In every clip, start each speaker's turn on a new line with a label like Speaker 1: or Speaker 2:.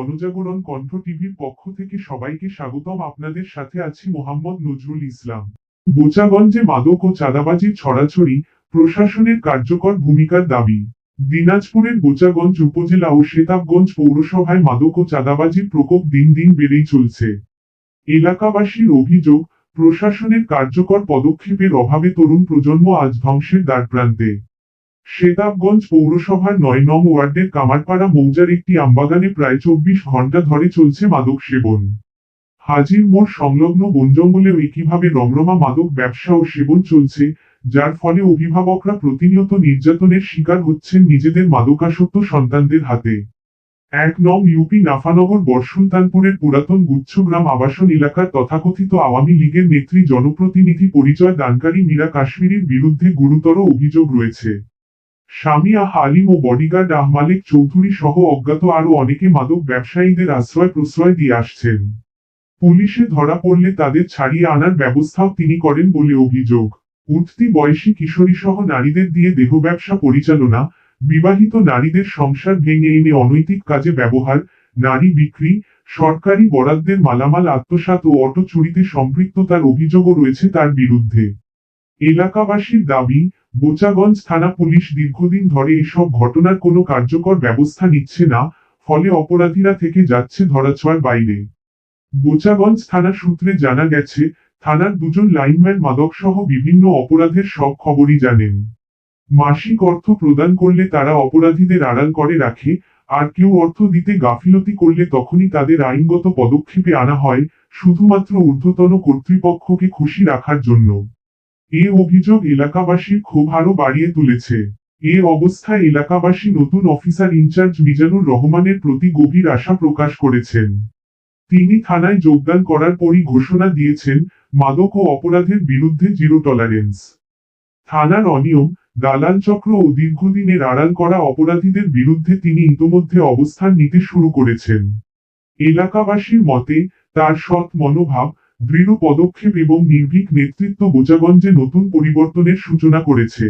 Speaker 1: গণজাগরণ কণ্ঠ টিভির পক্ষ থেকে সবাইকে স্বাগতম। আপনাদের সাথে আছি মোহাম্মদ নজরুল ইসলাম। বোচাগঞ্জে মাদক ও চাঁদাবাজির ছড়াছড়ি প্রশাসনের কার্যকর ভূমিকার দাবি। দিনাজপুরের বোচাগঞ্জ উপজেলা ও সেতাবগঞ্জ পৌরসভায় মাদক ও চাঁদাবাজির প্রকোপ দিন দিন বেড়েই চলছে। এলাকাবাসীর অভিযোগ, প্রশাসনের কার্যকর পদক্ষেপের অভাবে তরুণ প্রজন্ম আজ ধ্বংসের দ্বারপ্রান্তে। সেতাবগঞ্জ পৌরসভার নয় নং ওয়ার্ডের কামারপাড়া মৌজার একটি আমবাগানে প্রায় চব্বিশ ঘণ্টা ধরে চলছে মাদক সেবন। হাজির মোড় সংলগ্ন বনজঙ্গলেও একইভাবে রমরমা মাদক ব্যবসা ও সেবন চলছে, যার ফলে অভিভাবকরা প্রতিনিয়ত নির্যাতনের শিকার হচ্ছেন নিজেদের মাদকাসক্ত সন্তানদের হাতে। এক নং ইউপি নাফানগর বর্ষুলতানপুরের পুরাতন গুচ্ছগ্রাম আবাসন এলাকার তথাকথিত আওয়ামী লীগের নেত্রী জনপ্রতিনিধি পরিচয় দানকারী মীরা কাশ্মীরের বিরুদ্ধে গুরুতর অভিযোগ রয়েছে। স্বামী আহ আলিম ও বডিগার্ড আহ মালিক চৌধুরী সহ অজ্ঞাত আরও অনেকে মাদক ব্যবসায়ীদের আশ্রয় প্রশ্রয় দিয়ে আসছেন। পুলিশে ধরা পড়লে তাদের ছাড়িয়ে আনার ব্যবস্থাও তিনি করেন বলে অভিযোগ। উঠতি বয়সী কিশোরী সহ নারীদের দিয়ে দেহ ব্যবসা পরিচালনা, বিবাহিত নারীদের সংসার ভেঙে এনে অনৈতিক কাজে ব্যবহার, নারী বিক্রি, সরকারি বরাদ্দের মালামাল আত্মসাত ও অটো চুরিতে সম্পৃক্ততার অভিযোগও রয়েছে তার বিরুদ্ধে। এলাকাবাসীর দাবি, বোচাগঞ্জ থানা পুলিশ দীর্ঘদিন ধরে এসব ঘটনার কোনো কার্যকর ব্যবস্থা নিচ্ছে না, ফলে অপরাধীরা থেকে যাচ্ছে ধরাছোঁয়ার বাইরে। বোচাগঞ্জ থানা সূত্রে জানা গেছে, থানার দুজন লাইনম্যান মাদকসহ বিভিন্ন অপরাধের সব খবরই জানেন। মাসিক অর্থ প্রদান করলে তারা অপরাধীদের আড়াল করে রাখে, আর কেউ অর্থ দিতে গাফিলতি করলে তখনই তাদের আইনগত পদক্ষেপে আনা হয়, শুধুমাত্র ঊর্ধ্বতন কর্তৃপক্ষকে খুশি রাখার জন্য। এ অভিযোগ এলাকাবাসীর ক্ষোভ আরও বাড়িয়ে তুলেছে। এ অবস্থায় এলাকাবাসী নতুন অফিসার ইনচার্জ মিজানুর রহমানের প্রতি গভীর আশা প্রকাশ করেছেন। তিনি থানায় যোগদান করার পরই ঘোষণা দিয়েছেন, মাদক ও অপরাধের বিরুদ্ধে জিরো টলারেন্স। থানার অনিয়ম, দালাল চক্র ও দীর্ঘদিনের আড়াল করা অপরাধীদের বিরুদ্ধে তিনি ইতোমধ্যে অবস্থান নিতে শুরু করেছেন। এলাকাবাসীর মতে, তার সৎ মনোভাব দৃঢ় পদক্ষেপ এবং নির্ভীক নেতৃত্ব বোচাগঞ্জে নতুন পরিবর্তনের সূচনা করেছে।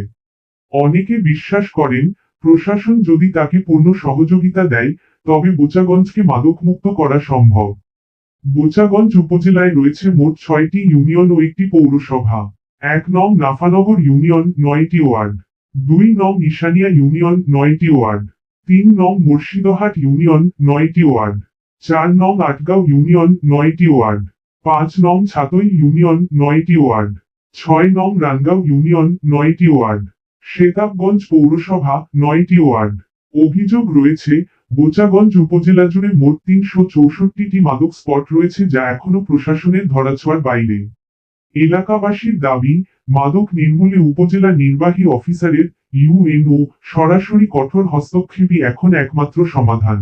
Speaker 1: অনেকে বিশ্বাস করেন, প্রশাসন যদি তাকে পূর্ণ সহযোগিতা দেয়, তবে বোচাগঞ্জকে মাদকমুক্ত করা সম্ভব। বোচাগঞ্জ উপজেলায় রয়েছে মোট ছয়টি ইউনিয়ন ও একটি পৌরসভা। এক নং নাফানগর ইউনিয়ন, নয়টি ওয়ার্ড। দুই নং ঈশানিয়া ইউনিয়ন, নয়টি ওয়ার্ড। তিন নং মুর্শিদহাট ইউনিয়ন, নয়টি ওয়ার্ড। চার নং আটগাঁও ইউনিয়ন, নয়টি ওয়ার্ড। পাঁচ নং ছাতই ইউনিয়ন নয়টি ওয়ার্ড, ছয় নং রানগাঁও ইউনিয়ন নয়টি ওয়ার্ড শেতাবগঞ্জ পৌরসভা নয়টি ওয়ার্ড। অভিযোগ রয়েছে, বোচাগঞ্জ উপজেলা জুড়ে মোট তিনশো চৌষট্টিটি মাদক স্পট রয়েছে যা এখনও প্রশাসনের ধরাছোঁয়ার বাইরে। এলাকাবাসীর দাবি, মাদক নির্মূলে উপজেলা নির্বাহী অফিসারের ইউএনও সরাসরি কঠোর হস্তক্ষেপই এখন একমাত্র সমাধান।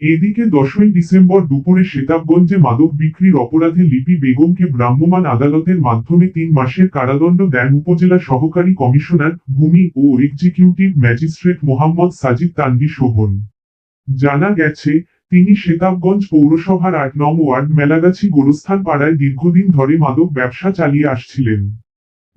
Speaker 1: এদিকে দশই ডিসেম্বর দুপুরে সেতাবগঞ্জে মাদক বিক্রির অপরাধে লিপি বেগমকে ভ্রাম্যমাণ আদালতের মাধ্যমে তিন মাসের কারাদণ্ড দেন উপজেলা সহকারী কমিশনার, ভূমি ও এক্সিকিউটিভ ম্যাজিস্ট্রেট মোহাম্মদ সাজিদ তান্ডি শোভন। জানা গেছে, তিনি সেতাবগঞ্জ পৌরসভার আট নং ওয়ার্ড মেলাগাছি গোরস্থান পাড়ায় দীর্ঘদিন ধরে মাদক ব্যবসা চালিয়ে আসছিলেন।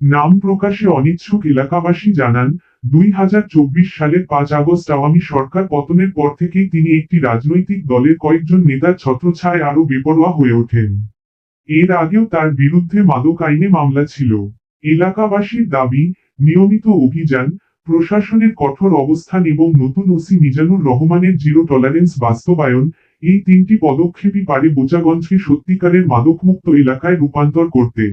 Speaker 1: নাম প্রকাশে অনিচ্ছুক এলাকাবাসী জানান, দুই হাজার চব্বিশ সালের পাঁচ আগস্ট আওয়ামী সরকার পতনের পর থেকেই তিনি একটি রাজনৈতিক দলের কয়েকজন নেতার ছত্রছায় আরও বেপরোয়া হয়ে ওঠেন। এর আগেও তার বিরুদ্ধে মাদক আইনে মামলা ছিল। এলাকাবাসীর দাবি, নিয়মিত অভিযান, প্রশাসনের কঠোর অবস্থান এবং নতুন ওসি মিজানুর রহমানের জিরো টলারেন্স বাস্তবায়ন, এই তিনটি পদক্ষেপই পারে বোচাগঞ্জকে সত্যিকারের মাদকমুক্ত এলাকায় রূপান্তর করতে।